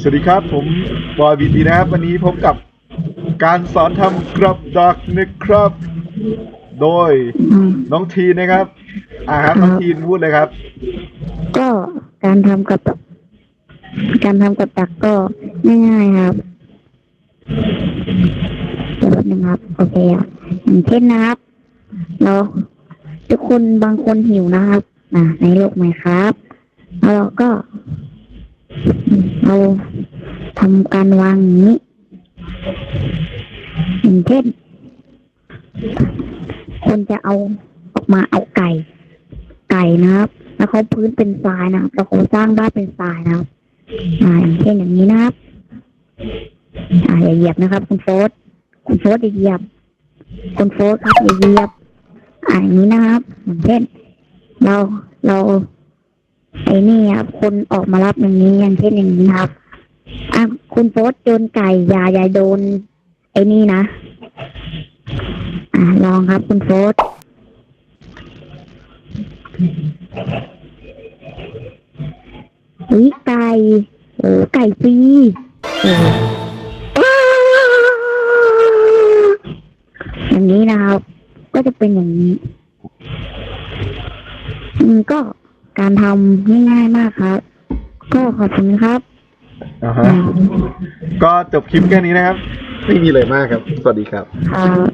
สวัสดีครับ ผมบอยบีทีนะครับ วันนี้พบกับการสอนทำกรับดักนะครับ โดยน้องทีนะครับ อ่าครับน้องทีนพูดเลยครับ ก็การทำกับดักการทำกับดักก็ง่ายๆครับเดี๋ยวนึงครับ โอเคอะอย่างเช่นนะครับเราทุกคนบางคนหิวนะครับ อ่าในโลกไหมครับ เราก็เราทำการวางอย่างนี้อย่างเช่นคนจะเอาออกมาเอาไก่ ไก่นะครับ แล้วเขาพื้นเป็นทรายนะครับแล้วเขาสร้างบ้านเป็นทรายนะครับอ่าอย่างเช่นอย่างนี้นะครับอ่าอย่าเหยียบนะครับ คุณโฟสคุณโฟสอย่าเหยียบ คุณโฟสครับอย่าเหยียบ อ่าอย่างนี้นะครับอย่างเช่น เราเรา ไอ้นี่ครับคนออกมารับอย่างนี้อย่างเช่นอย่างนี้ครับอะคุณโฟสโยนไก่อย่าอย่าโดน ไอ้นี่นะอ่าลองครับ คุณโฟสอุ้ยไก่โอ้ไก่ฟรีอย่างนี้นะครับ ก็จะเป็นอย่างนี้ อืมก็ การทำง่ายๆมากครับ ก็ขอบคุณครับ อ่าฮะก็จบคลิปแค่นี้นะครับ ไม่มีเลยมากครับ สวัสดีครับ ครับ